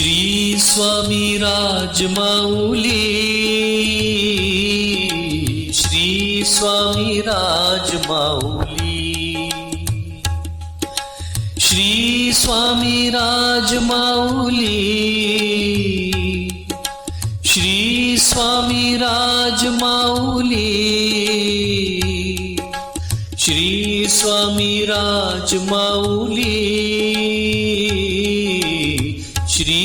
श्री स्वामी राजमाऊली श्री स्वामी राजमाऊली श्री स्वामी राजमाऊली श्री स्वामी राजमाऊली श्री स्वामी राजमाऊली।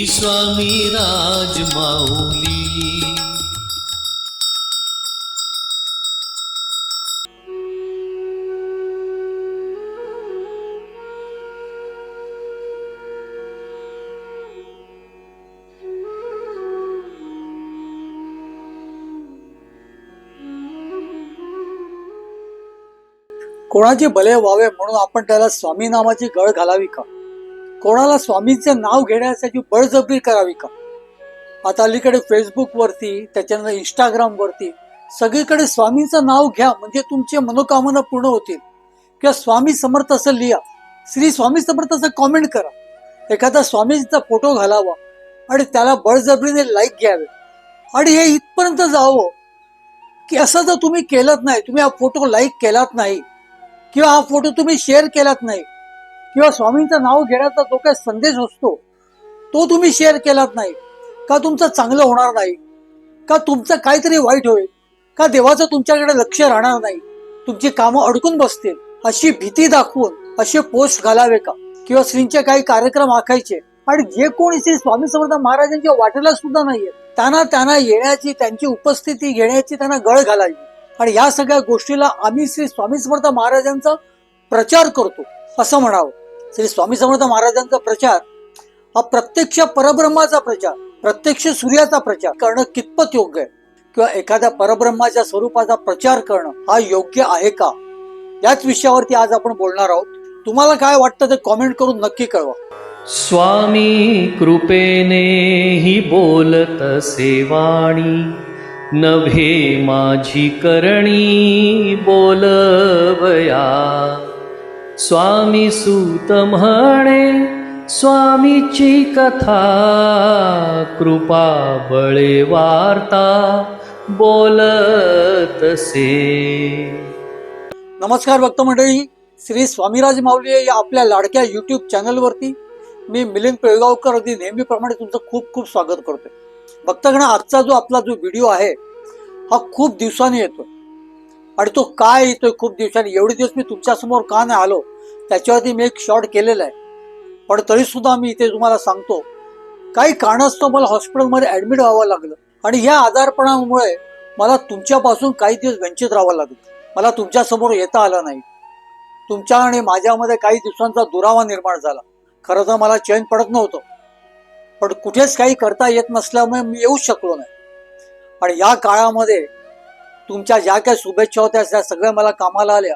श्री स्वामी राजमाऊली. कोणाचे भले व्हावे म्हणून आपण त्याला स्वामी नामाची गळ घालावी का? कोणाला स्वामींचं नाव घेण्यासाठी बळजबरी करावी का? आता अलीकडे फेसबुकवरती त्याच्यानंतर इंस्टाग्रामवरती सगळीकडे स्वामींचं नाव घ्या म्हणजे तुमचे मनोकामना पूर्ण होतील. किंवा स्वामी समर्थ असं लिहा. श्री स्वामी समर्थ असं कॉमेंट करा. एखादा स्वामींचा फोटो घालावा आणि त्याला बळजबरीने लाईक घ्यावे. आणि हे इथपर्यंत जावं की असं जर तुम्ही केलंच नाही तुम्ही हा फोटो लाईक केलात नाही किंवा हा फोटो तुम्ही शेअर केलात नाही किंवा स्वामींचं नाव घेण्याचा जो काही संदेश असतो तो तुम्ही शेअर केलात नाही का तुमचं चांगलं होणार नाही का तुमचं काहीतरी वाईट होईल का देवाचं तुमच्याकडे लक्ष राहणार नाही तुमची कामं अडकून बसतील अशी भीती दाखवून असे पोस्ट घालावे का? किंवा श्रींचे काही कार्यक्रम आखायचे आणि जे कोणी श्री स्वामी समर्थ महाराजांच्या वाटेला सुद्धा नाहीये त्यांना त्यांना येण्याची त्यांची उपस्थिती घेण्याची त्यांना गळ घालावी. आणि या सगळ्या गोष्टीला आम्ही श्री स्वामी समर्थ महाराजांचा प्रचार करतो असं म्हणावं. श्री स्वामी समर्थ महाराजांचा प्रचार हा प्रत्यक्ष परब्रह्माचा प्रचार प्रत्यक्ष सूर्याचा प्रचार करणं कितपत योग्य आहे? किंवा एखाद्या परब्रह्माच्या स्वरूपाचा प्रचार करणं हा योग्य आहे का? याच विषयावरती आज आपण बोलणार आहोत. तुम्हाला काय वाटतं ते कॉमेंट करून नक्की कळवा. स्वामी कृपेने ही बोलत सेवाणी नभे माझी करणी बोलवया. स्वामी सूत म्हणे स्वामीची कथा कृपा बळे वार्ता बोलतसे नमस्कार भक्त मंडळी श्री स्वामीराज माऊली या आपल्या लाडक्या युट्यूब चॅनलवरती मी मिलिंद पेळगावकर अगदी नेहमीप्रमाणे तुमचं खूप खूप स्वागत करतोय. भक्तगण आजचा जो आपला जो व्हिडिओ आहे हा खूप दिवसांनी येतोय. आणि तो काय येतोय खूप दिवसांनी? एवढे दिवस मी तुमच्यासमोर का नाही आलो? त्याच्यावरती मी एक शॉर्ट केलेला आहे. पण तरीसुद्धा मी इथे तुम्हाला सांगतो काही कारणास्तव मला हॉस्पिटलमध्ये ॲडमिट व्हावं लागलं. आणि ह्या आजारपणामुळे मला तुमच्यापासून काही दिवस वंचित राहावं लागलं. मला तुमच्यासमोर येता आलं नाही. तुमच्या आणि माझ्यामध्ये काही दिवसांचा दुरावा निर्माण झाला. खरं तर मला चैन पडत नव्हतं. पण कुठेच काही करता येत नसल्यामुळे मी येऊच शकलो नाही. आणि या काळामध्ये तुमच्या ज्या काही शुभेच्छा होत्या त्या सगळ्या मला कामाला आल्या.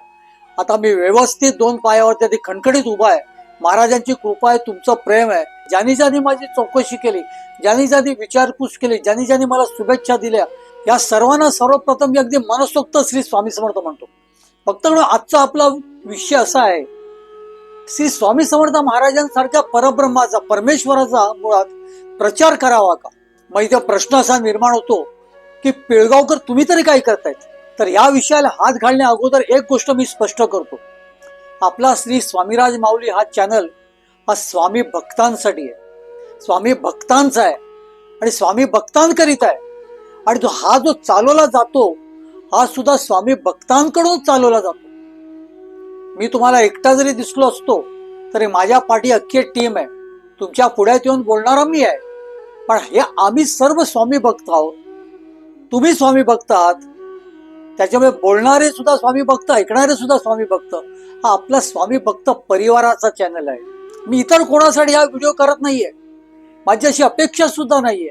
आता मी व्यवस्थित दोन पायावरती अगदी खणखणीत उभा आहे. महाराजांची कृपा आहे तुमचं प्रेम आहे. ज्यांनी ज्यांनी माझी चौकशी केली ज्यांनी ज्यांनी विचारपूस केली ज्यांनी ज्यांनी मला शुभेच्छा दिल्या या सर्वांना सर्वप्रथम मी अगदी मनसोक्त श्री स्वामी समर्थ म्हणतो. फक्त आजचा आपला विषय असा आहे श्री स्वामी समर्थ महाराजांसारख्या परब्रह्माचा परमेश्वराचा मुळात प्रचार करावा का? मग इथे प्रश्न असा निर्माण होतो की पिळगावकर तुम्ही तरी काय करतायत? तर या विषयाला हात घालण्या अगोदर एक गोष्ट मी स्पष्ट करतो. आपला श्री स्वामीराज माऊली हा चॅनल हा स्वामी भक्तांसाठी आहे. स्वामी भक्तांचा आहे आणि स्वामी भक्तांकरिता आहे. आणि जो हा जो चालवला जातो हा सुद्धा स्वामी भक्तांकडून चालवला जातो. मी तुम्हाला एकटा जरी दिसलो असतो तरी माझ्या पाठी अख्खी टीम आहे. तुमच्या पुढ्यात येऊन बोलणारा मी आहे. पण हे आम्ही सर्व स्वामी भक्त आहोत. तुम्ही स्वामी भक्त आहात. त्याच्यामुळे बोलणारे सुद्धा स्वामी भक्त ऐकणारे सुद्धा स्वामी भक्त. हा आपला स्वामी भक्त परिवाराचा चॅनल आहे. मी इतर कोणासाठी हा व्हिडिओ करत नाहीये. माझी अशी अपेक्षा सुद्धा नाहीये.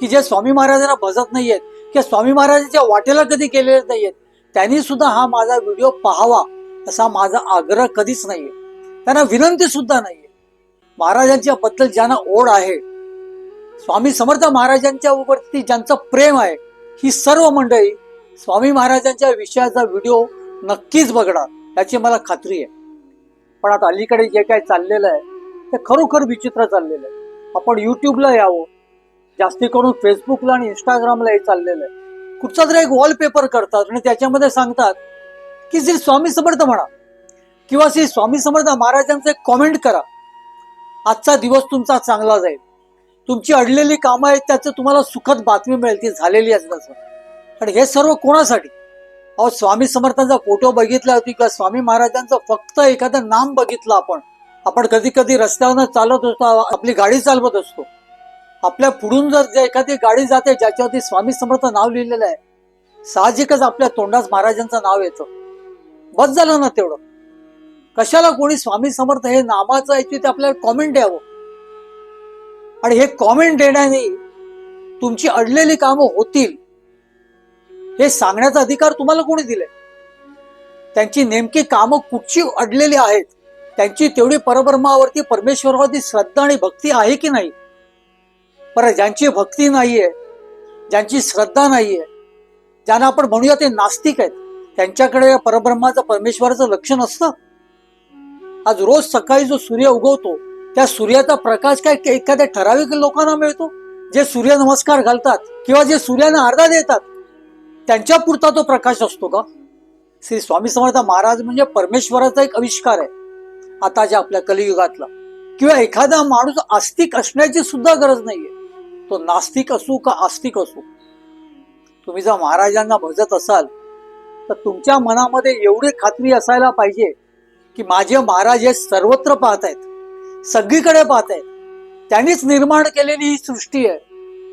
की जे स्वामी महाराजांना भजत नाहीयेत किंवा स्वामी महाराजांच्या वाटेला कधी गेलेले नाहीयेत त्यांनी सुद्धा हा माझा व्हिडिओ पाहावा असा माझा आग्रह कधीच नाहीये. त्यांना विनंती सुद्धा नाहीये. महाराजांच्या बद्दल ज्यांना ओढ आहे स्वामी समर्थ महाराजांच्या वरती ज्यांचं प्रेम आहे ही सर्व मंडळी स्वामी महाराजांच्या विषयाचा व्हिडिओ नक्कीच बघणार याची मला खात्री आहे. पण आता अलीकडे जे काय चाललेलं आहे ते खरोखर विचित्र चाललेलं आहे. आपण यूट्यूबला यावं जास्ती करून फेसबुकला आणि इंस्टाग्रामला हे चाललेलं आहे. कुठचा तरी एक वॉलपेपर करतात आणि त्याच्यामध्ये सांगतात की श्री स्वामी समर्थ म्हणा किंवा श्री स्वामी समर्थ महाराजांचं एक कॉमेंट करा. आजचा दिवस तुमचा चांगला जाईल. तुमची अडलेली कामं आहेत त्याचं तुम्हाला सुखद बातमी मिळेल ती झालेली असल्याचं आणि हे सर्व कोणासाठी? अहो स्वामी समर्थांचा फोटो बघितला होती किंवा स्वामी महाराजांचं फक्त एखादं नाम बघितलं आपण. आपण कधी कधी रस्त्यावरनं चालत असतो आपली गाडी चालवत असतो. आपल्या पुढून जर जे एखादी गाडी जाते ज्याच्यावरती स्वामी समर्थ नाव लिहिलेलं आहे साहजिकच आपल्या तोंडास महाराजांचं नाव येतं. बस झालं ना तेवढं. कशाला कोणी स्वामी समर्थ हे नामाचं याची ते आपल्याला कॉमेंट द्यावं आणि हे कॉमेंट देण्याने तुमची अडलेली कामं होतील. हे सांगण्याचा अधिकार तुम्हाला कोणी दिले त्यांची नेमकी कामं कुठची अडलेली आहेत? त्यांची तेवढी परब्रह्मावरती परमेश्वरावरती श्रद्धा आणि भक्ती आहे की नाही? पर ज्यांची भक्ती नाहीये ज्यांची श्रद्धा नाहीये ज्यांना आपण म्हणूया ते नास्तिक आहेत त्यांच्याकडे परब्रह्माचं परमेश्वराचं लक्ष नसतं? आज रोज सकाळी जो सूर्य उगवतो त्या सूर्याचा प्रकाश काय एखाद्या ठराविक लोकांना मिळतो? जे सूर्य नमस्कार घालतात किंवा जे सूर्याला अर्धा देतात त्यांच्या पुरता तो प्रकाश असतो का? श्री स्वामी समर्थ महाराज म्हणजे परमेश्वराचा एक आविष्कार आहे. आताच्या आपल्या कलियुगातला. किंवा एखादा माणूस आस्तिक असण्याची सुद्धा गरज नाहीये. तो नास्तिक असू का आस्तिक असू? तुम्ही जर महाराजांना भजत असाल तर तुमच्या मनामध्ये एवढी खात्री असायला पाहिजे की माझे महाराज हे सर्वत्र पाहत आहेत सगळीकडे पाहत आहेत त्यांनीच निर्माण केलेली ही सृष्टी आहे.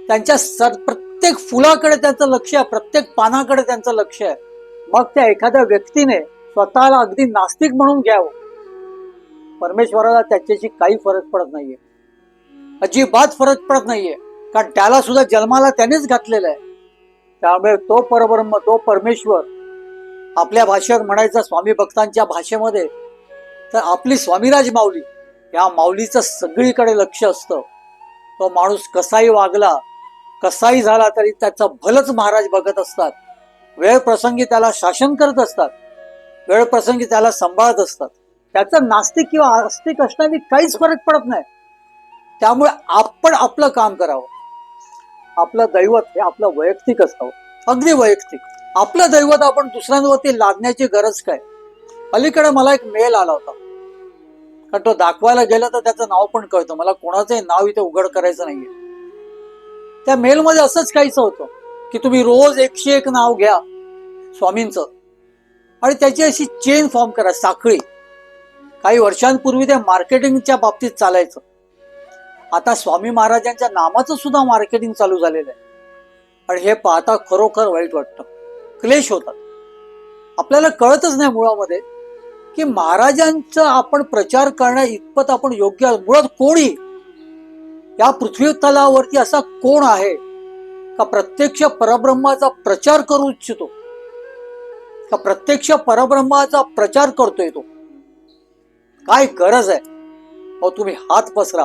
त्यांच्या सर प्रत्येक फुलाकडे त्यांचं लक्ष आहे प्रत्येक पानाकडे त्यांचं लक्ष आहे. मग त्या एखाद्या व्यक्तीने स्वतःला अगदी नास्तिक म्हणून घ्यावं. परमेश्वराला त्याच्याशी काही फरक पडत नाहीये. अजिबात फरक पडत नाहीये. कारण त्याला सुद्धा जन्माला त्यानेच घातलेलं आहे. त्यामुळे तो परब्रह्म तो परमेश्वर. आपल्या भाषेत म्हणायचा स्वामी भक्तांच्या भाषेमध्ये तर आपली स्वामीराज माऊली या माऊलीचं सगळीकडे लक्ष असतं. तो माणूस कसाही वागला कसाही झाला तरी त्याचं भलंच महाराज बघत असतात. वेळ प्रसंगी त्याला शासन करत असतात. वेळ प्रसंगी त्याला सांभाळत असतात. त्याचं नास्तिक किंवा आस्तिक असण्याने काहीच फरक पडत नाही. त्यामुळे आपण आपलं काम करावं. आपलं दैवत हे आपलं वैयक्तिक असावं. अगदी वैयक्तिक. आपलं दैवत आपण दुसऱ्यांवरती लादण्याची गरज काय? अलीकडे मला एक मेल आला होता. कारण तो दाखवायला गेला तर त्याचं नाव पण कळतं. मला कोणाचंही नाव इथे उघड करायचं नाहीये. त्या मेलमध्ये असंच काहीच होतं की तुम्ही रोज एकशे एक नाव घ्या स्वामींचं. आणि त्याची अशी चेन फॉर्म करा साखळी. काही वर्षांपूर्वी ते मार्केटिंगच्या बाबतीत चालायचं. आता स्वामी महाराजांच्या नामाचं सुद्धा मार्केटिंग चालू झालेलं आहे. आणि हे पाहता खरोखर वाईट वाटतं. क्लेश होतात. आपल्याला कळतच नाही मुळामध्ये की महाराजांचा आपण प्रचार करण्या इतपत आपण योग्य आहोत. मुळात कोणी या पृथ्वी तलावरती असा कोण आहे का प्रत्यक्ष परब्रह्माचा प्रचार करू इच्छितो? का प्रत्यक्ष परब्रह्माचा प्रचार करतोय तो? काय गरज आहे? अहो तुम्ही हात पसरा.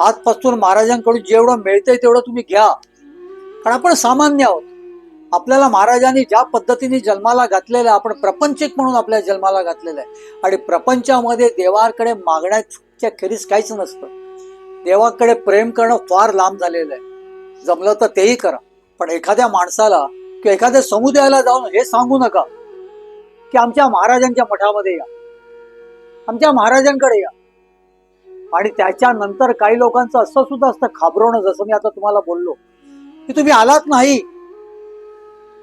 हात पसरून महाराजांकडून जेवढं मिळतंय तेवढं तुम्ही घ्या. कारण आपण सामान्य आहोत. आपल्याला महाराजांनी ज्या पद्धतीने जन्माला घातलेलं आहे आपण प्रपंचिक म्हणून आपल्या जन्माला घातलेलं आहे. आणि प्रपंचामध्ये देवाकडे मागण्याच्या खेरीज काहीच नसतं. देवाकडे प्रेम करणं फार लांब झालेलं आहे. जमलं तर तेही करा. पण एखाद्या माणसाला किंवा एखाद्या समुदायाला जाऊन हे सांगू नका की आमच्या महाराजांच्या मठामध्ये या. आमच्या महाराजांकडे या. आणि त्याच्यानंतर काही लोकांचं असं सुद्धा असतं खाबरवणं जसं मी आता तुम्हाला बोललो की तुम्ही आलात नाही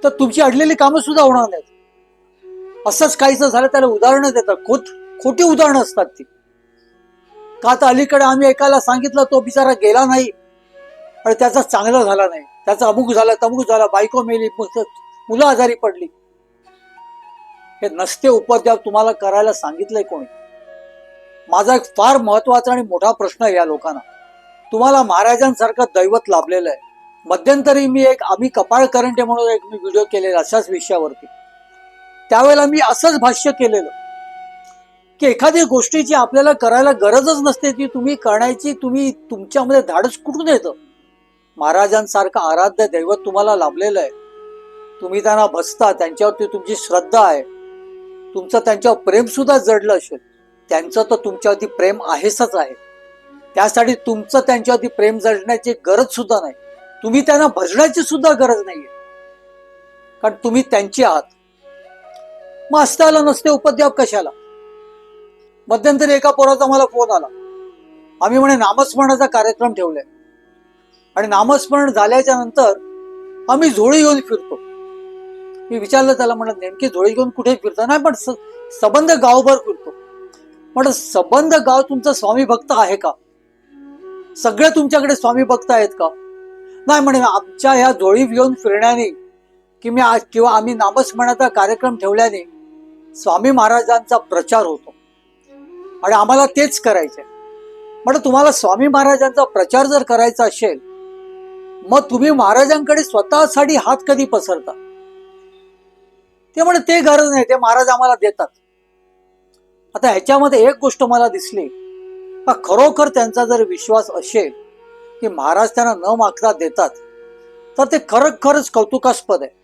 तर तुमची अडलेली कामं सुद्धा होणार नाहीत. असंच काहीच झालं त्याला उदाहरणं देतात. खोट खोटी उदाहरणं असतात ती. का तर अलीकडे आम्ही एकाला सांगितलं तो बिचारा गेला नाही. आणि त्याचा चांगला झाला नाही. त्याचा अमुक झाला तमुक झाला बायको मेली मुलं आजारी पडली. हे नसते उपद्याप तुम्हाला करायला सांगितलंय कोणी. माझा एक फार महत्त्वाचा आणि मोठा प्रश्न आहे या लोकांना. तुम्हाला महाराजांसारखं दैवत लाभलेलं आहे. मध्यंतरी मी एक आम्ही कपाळ करंटे म्हणून एक मी व्हिडिओ केलेला अशाच विषयावरती. त्यावेळेला मी असंच भाष्य केलेलं की एखादी गोष्टीची आपल्याला करायला गरजच नसते ती तुम्ही करण्याची तुम्ही तुमच्यामध्ये धाडस कुठून येतं? महाराजांसारखं आराध्य दैवत तुम्हाला लाभलेलं आहे. तुम्ही त्यांना बसता त्यांच्यावरती तुमची श्रद्धा आहे. तुमचं त्यांच्यावर प्रेमसुद्धा जडलं असेल त्यांचं तर तुमच्यावरती प्रेम आहेसच आहे. त्यासाठी तुमचं त्यांच्यावरती प्रेम जडण्याची गरजसुद्धा नाही. तुम्ही त्यांना भजण्याची सुद्धा गरज नाहीये. कारण तुम्ही त्यांची आहात. मग असता नसते उपद्याप कशाला? मध्यंतरी एका पोराचा मला फोन आला. आम्ही म्हणे नामस्मरणाचा कार्यक्रम ठेवलाय. आणि नामस्मरण झाल्याच्यानंतर आम्ही झोळी घेऊन फिरतो. मी विचारलं त्याला म्हणत नेमकी झोळी घेऊन कुठे फिरतो? नाही पण स- सबंध गावभर फिरतो. म्हणत सबंध गाव तुमचा स्वामी भक्त आहे का? सगळे तुमच्याकडे स्वामी भक्त आहेत का? नाही म्हणे आमच्या ह्या झोळी घेऊन फिरण्याने कि मी आज किंवा आम्ही नामस्मरणाचा कार्यक्रम ठेवल्याने स्वामी महाराजांचा प्रचार होतो. आणि आम्हाला तेच करायचंय. म्हणजे तुम्हाला स्वामी महाराजांचा प्रचार जर करायचा असेल मग तुम्ही महाराजांकडे स्वतःसाठी हात कधी पसरता? ते म्हणे ते गरज नाही ते महाराज आम्हाला देतात. आता ह्याच्यामध्ये एक गोष्ट मला दिसली. का खरोखर त्यांचा जर विश्वास असेल की महाराज त्यांना न मागता देतात. तर ते खरं खरंच कौतुकास्पद आहे.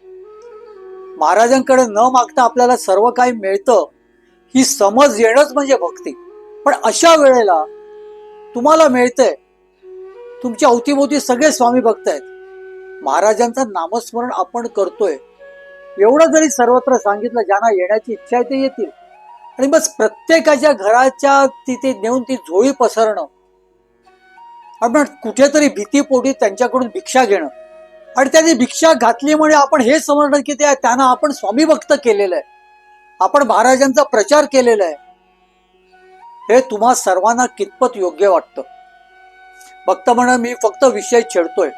महाराजांकडे न मागता आपल्याला सर्व काही मिळतं ही समज येणंच म्हणजे भक्ती. पण अशा वेळेला तुम्हाला मिळतंय. तुमच्या अवतीभोवती सगळे स्वामी भक्त आहेत. महाराजांचं नामस्मरण आपण करतोय. एवढं जरी सर्वत्र सांगितलं ज्यांना येण्याची इच्छा आहे ते येतील. आणि बस प्रत्येकाच्या घराच्या तिथे नेऊन ती झोळी पसरणं आपण कुठेतरी भीतीपोटी त्यांच्याकडून भिक्षा घेणं. आणि त्यांनी भिक्षा घातलीमुळे आपण हे समजणं की ते त्यांना आपण स्वामी भक्त केलेलं आहे. आपण महाराजांचा प्रचार केलेला आहे. हे तुम्हा सर्वांना कितपत योग्य वाटतं? भक्त म्हणा मी फक्त विषय छेडतोय.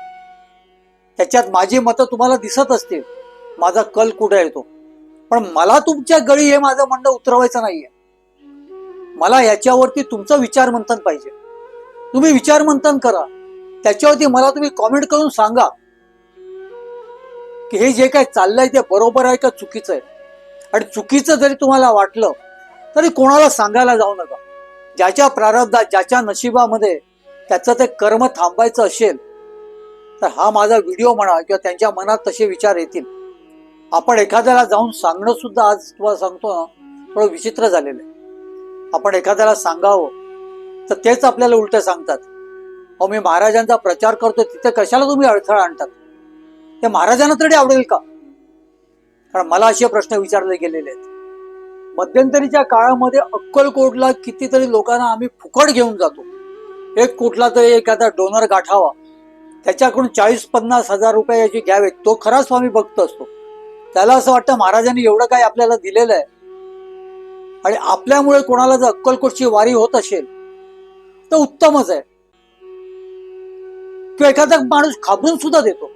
त्याच्यात माझी मतं तुम्हाला दिसत असतील. माझा कल कुठे येतो पण मला तुमच्या गळी हे माझं म्हणणं उतरवायचं नाहीये. मला याच्यावरती तुमचं विचार मंथन पाहिजे. तुम्ही विचार मंथन करा. त्याच्यावरती मला तुम्ही कॉमेंट करून सांगा. की हे जे काय चाललंय ते बरोबर आहे का चुकीचं आहे? आणि चुकीचं जरी तुम्हाला वाटलं तरी कोणाला सांगायला जाऊ नका. ज्याच्या प्रारब्धात ज्याच्या नशिबामध्ये त्याचं ते कर्म थांबायचं असेल तर हा माझा व्हिडिओ म्हणा किंवा त्यांच्या मनात तसे विचार येतील. आपण एखाद्याला जाऊन सांगणं सुद्धा आज तुम्हाला सांगतो ना थोडं विचित्र झालेलं आहे. आपण एखाद्याला सांगावं तर तेच आपल्याला उलट सांगतात. अहो मी महाराजांचा प्रचार करतो तिथे कशाला तुम्ही अडथळा आणतात? ते महाराजांना तरी आवडेल का? कारण मला असे प्रश्न विचारले गेलेले आहेत. मध्यंतरीच्या काळामध्ये अक्कलकोटला कितीतरी लोकांना आम्ही फुकट घेऊन जातो. एक कुठला तरी एखादा डोनर गाठावा. त्याच्याकडून चाळीस पन्नास हजार रुपये याची घ्यावेत तो खरा स्वामी भक्त असतो. त्याला असं वाटतं महाराजांनी एवढं काही आपल्याला दिलेलं आहे. आणि आपल्यामुळे कोणाला जर अक्कलकोटची वारी होत असेल तर उत्तमच आहे. किंवा एखादा माणूस खाबरून सुद्धा देतो.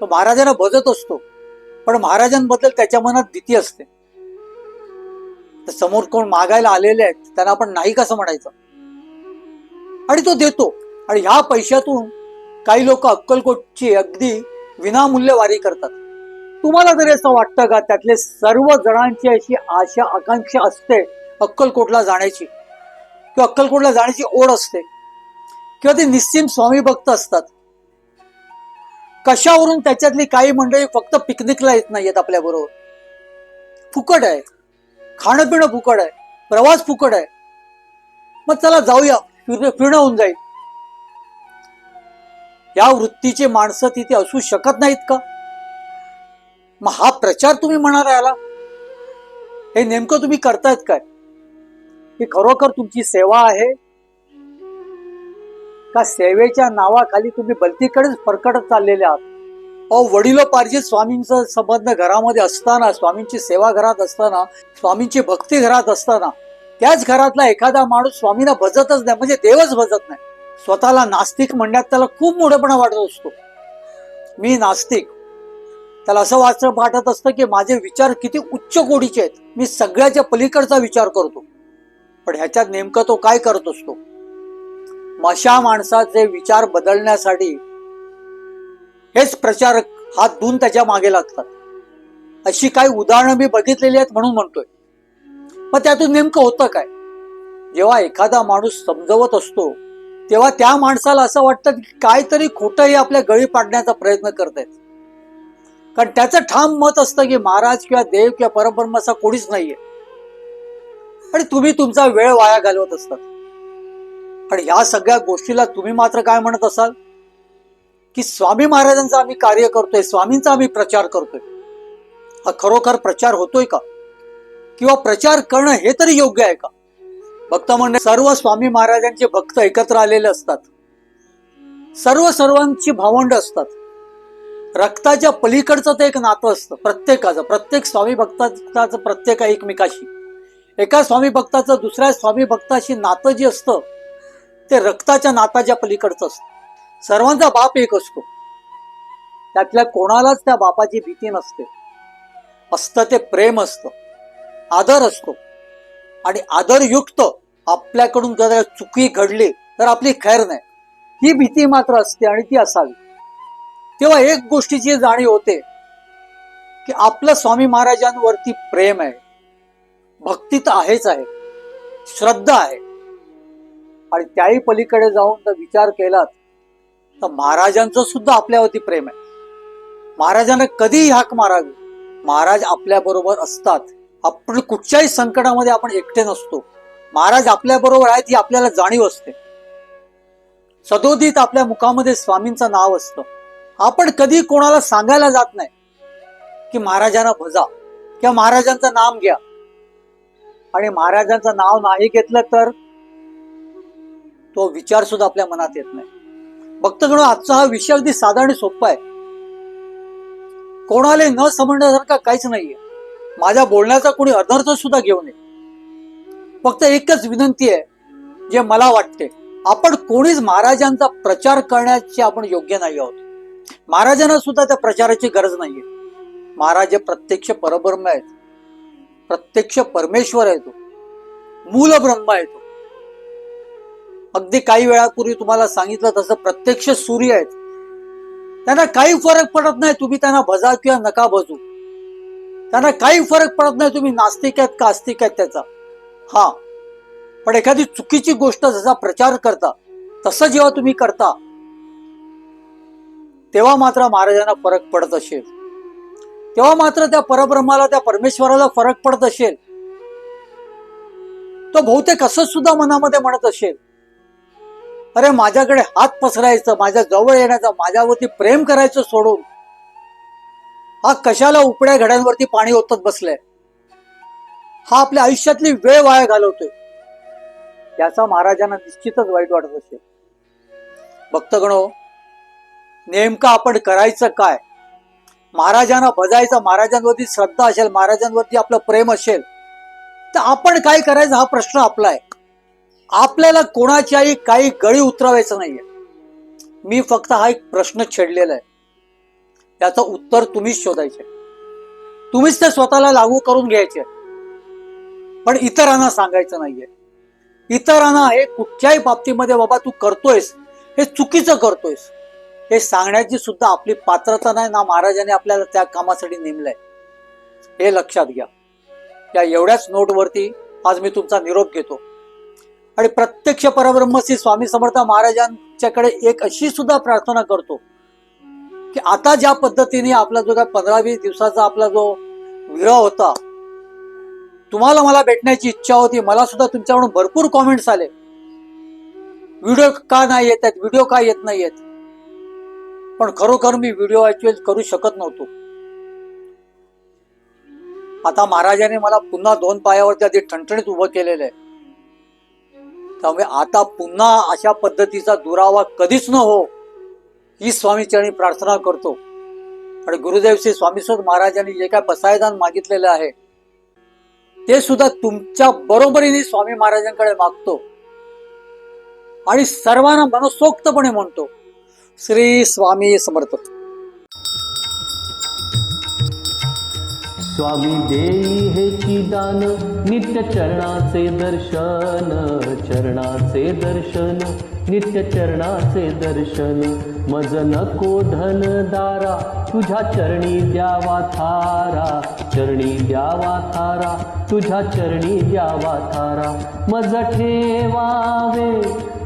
तो महाराजांना भजत असतो पण महाराजांबद्दल त्याच्या मनात भीती असते. तर समोर कोण मागायला आलेले आहेत त्यांना आपण नाही कसं म्हणायचं? आणि तो देतो. आणि ह्या पैशातून काही लोक अक्कलकोटची अगदी विनामूल्य वारी करतात. तुम्हाला तरी असं वाटतं का त्यातले सर्व जणांची अशी आशा आकांक्षा असते अक्कलकोटला जाण्याची? किंवा अक्कलकोटला जाण्याची ओढ असते. किंवा ते निश्चिम स्वामी भक्त असतात. कशावरून त्याच्यातली काही मंडळी फक्त पिकनिकला येत नाहीयेत आपल्या बरोबर फुकट आहे. खाणं पिणं फुकट आहे. प्रवास फुकट आहे. मग चला जाऊया. फिर फिरणं होऊन जाईल. या वृत्तीची माणसं तिथे असू शकत नाहीत का? मग हा प्रचार तुम्ही म्हणाला याला. हे नेमकं तुम्ही करतायत काय? ही खरोखर तुमची सेवा आहे? का सेवेच्या नावाखाली तुम्ही बलतीकडेच फरकटत चाललेले आहात? अहो वडिलोपार्जित स्वामींचा संबंध घरामध्ये असताना स्वामींची सेवा घरात असताना स्वामींची भक्ती घरात असताना त्याच घरातला एखादा माणूस स्वामींना भजतच नाही म्हणजे देवच भजत नाही. स्वतःला नास्तिक म्हणण्यात त्याला खूप मोठेपणा वाटत असतो. मी नास्तिक. त्याला असं वाच वाटत असतं की माझे विचार किती उच्च कोटीचे आहेत. मी सगळ्याच्या पलीकडचा विचार करतो. पण ह्याच्यात नेमकं तो काय करत असतो? अशा माणसाचे विचार बदलण्यासाठी हेच प्रचारक हात धुवून त्याच्यामागे लागतात. अशी काही उदाहरणं मी बघितलेली आहेत म्हणून म्हणतोय. मग त्यातून नेमकं होतं काय? जेव्हा एखादा माणूस समजवत असतो तेव्हा त्या माणसाला असं वाटतं की काहीतरी खोटंही आपल्या गळी पाडण्याचा प्रयत्न करतायत कारण त्याचं ठाम मत असतं की महाराज किंवा देव किंवा परब्रह्म असा कोणीच नाहीये. आणि तुम्ही तुमचा वेळ वाया घालवत असतात आणि या सगळ्या गोष्टीला तुम्ही मात्र काय म्हणत असाल? की स्वामी महाराजांचा आम्ही कार्य करतोय स्वामींचा आम्ही प्रचार करतोय. हा खरोखर प्रचार होतोय का? किंवा प्रचार करणं हे तरी योग्य आहे का? भक्त म्हणजे सर्व स्वामी महाराजांचे भक्त एकत्र आलेले असतात. सर्व सर्वांची भावंड असतात. रक्ताच्या पलीकडचं ते एक नातं असतं प्रत्येकाचं प्रत्येक स्वामी भक्ताचं प्रत्येक एकमेकाशी. एका स्वामी भक्ताचं दुसऱ्या स्वामी भक्ताशी नातं जे असतं ते रक्ताच्या नाताच्या पलीकडचं असतं. सर्वांचा बाप एक असतो. त्यातल्या कोणालाच त्या बापाची भीती नसते. असतं ते प्रेम असतं. आदर असतो. आणि आदरयुक्त आपल्याकडून जर चुकी घडली तर आपली खैर नाही. ही भीती मात्र असते आणि ती असावी. तेव्हा एक गोष्टीची जाणीव होते की आपलं स्वामी महाराजांवरती प्रेम आहे. भक्ती तर आहेच आहे. श्रद्धा आहे. आणि त्याही पलीकडे जाऊन जर विचार केलात तर महाराजांचं सुद्धा आपल्यावरती प्रेम आहे. महाराजांना कधीही हाक मारावी. महाराज आपल्या बरोबर असतात. आपण कुठच्याही संकटामध्ये आपण एकटे नसतो. महाराज आपल्या बरोबर आहेत ही आपल्याला जाणीव असते. सदोदित आपल्या मुखामध्ये स्वामींचं नाव असतं. आपण कधी कोणाला सांगायला जात नाही की महाराजांना भजा किंवा महाराजांचं नाम घ्या. आणि महाराजांचं नाव नाही घेतलं तर तो विचार सुद्धा आपल्या मनात येत नाही. भक्तगण आजचा हा विषय अगदी साधा आणि सोपा आहे. कोणाला न समजण्यासारखा काहीच नाहीये. माझ्या बोलण्याचा कोणी अनर्थ सुद्धा घेऊ नये. फक्त एकच विनंती आहे जे मला वाटते आपण कोणीच महाराजांचा प्रचार करण्याचे आपण योग्य नाही आहोत. महाराजांना सुद्धा त्या प्रचाराची गरज नाहीये. महाराज हे प्रत्यक्ष परब्रह्म आहेत. प्रत्यक्ष परमेश्वर आहे तो. मूल ब्रह्म आहे तो. अगदी काही वेळापूर्वी तुम्हाला सांगितलं तसं प्रत्यक्ष सूर्य आहेत त्यांना काही फरक पडत नाही तुम्ही त्यांना भजा किंवा नका भजू. त्यांना काही फरक पडत नाही तुम्ही नास्तिक आहेत का आस्तिक आहेत त्याचा. हा. पण एखादी चुकीची गोष्ट जसा प्रचार करता तसं जेव्हा तुम्ही करता तेव्हा मात्र महाराजांना फरक पडत असेल. तेव्हा मात्र त्या परब्रह्माला त्या परमेश्वराला फरक पडत असेल. तो बहुतेक असं सुद्धा मनामध्ये म्हणत असेल. अरे माझ्याकडे हात पसरायचं माझ्या जवळ येण्याचं माझ्यावरती प्रेम करायचं सोडून. हा कशाला उपड्या घड्यांवरती पाणी ओतत बसलाय? हा आपल्या आयुष्यातली वेळ वाया घालवतोय. याचा महाराजांना निश्चितच वाईट वाटत असेल. भक्तगणो नेमकं आपण करायचं काय? महाराजांना बजायचं महाराजांवरती श्रद्धा असेल महाराजांवरती आपलं प्रेम असेल तर आपण काय करायचं हा प्रश्न आपला आहे. आपल्याला कोणाच्याही काही गळी उतरवायचं नाहीये. मी फक्त हा एक प्रश्न छेडलेला आहे. त्याचं उत्तर तुम्हीच शोधायचे. तुम्हीच ते स्वतःला लागू करून घ्यायचे. पण इतरांना सांगायचं नाहीये. इतरांना हे कुठच्याही बाबतीमध्ये बाबा तू करतोयस. हे चुकीचं करतोयस. हे सांगण्याची सुद्धा आपली पात्रता नाही ना महाराजांनी आपल्याला त्या कामासाठी नेमलंय. हे लक्षात घ्या. या एवढ्याच नोटवरती आज मी तुमचा निरोप घेतो. आणि प्रत्यक्ष परब्रह्म श्री स्वामी समर्थ महाराजांच्याकडे एक अशी सुद्धा प्रार्थना करतो की आता ज्या पद्धतीने आपला जो काय पंधरा वीस दिवसाचा आपला जो विरह होता तुम्हाला मला भेटण्याची इच्छा होती मला सुद्धा तुमच्याकडून भरपूर कॉमेंट्स आले. व्हिडिओ का नाही येत आहेत? व्हिडिओ का येत नाही आहेत पण खरोखर मी व्हिडिओ ऍक्च्युअल करू शकत नव्हतो. आता महाराजांनी मला पुन्हा दोन पायावरती आधी ठणठणीत उभं केलेलं आहे. त्यामुळे आता पुन्हा अशा पद्धतीचा दुरावा कधीच न हो ही स्वामीचरणी प्रार्थना करतो. आणि गुरुदेव श्री स्वामीस्वत महाराजांनी जे काय बसायदान मागितलेलं आहे ते सुद्धा तुमच्या बरोबरीने स्वामी महाराजांकडे मागतो. आणि सर्वांना मनसोक्तपणे म्हणतो. श्री स्वामी समर्थ. स्वामी देई हे दान? नित्य चरणाचे दर्शन चरणाचे दर्शन नित्य चरणाचे दर्शन. मज नको धन दारा तुझ्या चरणी द्यावा थारा. चरणी द्यावा थारा तुझ्या चरणी द्यावा थारा. मज ठेवावे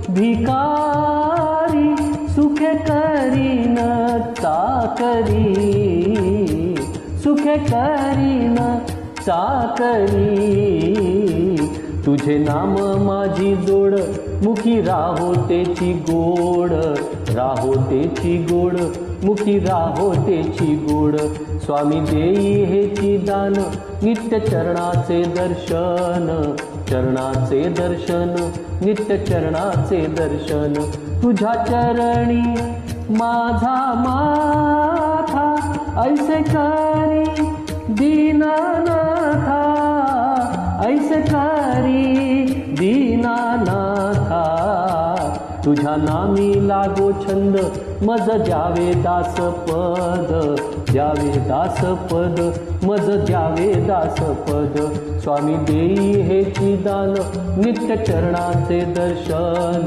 भिका सुखे करीन चाकरी सुखे करीन चाकरी तुझे नाम माझी जोड मुखी राहो तेची गोड. राहो तेची गोड मुखी राहो तेची गोड. स्वामी देई हेची दान नित्य चरणाचे दर्शन. चरणाचे दर्शन नित्य चरणाचे दर्शन. तुझ्या चरणी माझा माथा ऐसे करी दीनानाथा ऐसे करी दीनानाथा. तुझ्या नामी लागो छंद मज द्यावे दास पद द्यावे दास पद मज द्यावे दास पद स्वामी देई हे दान नित्य चरणाचे दर्शन.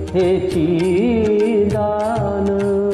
हेची दान।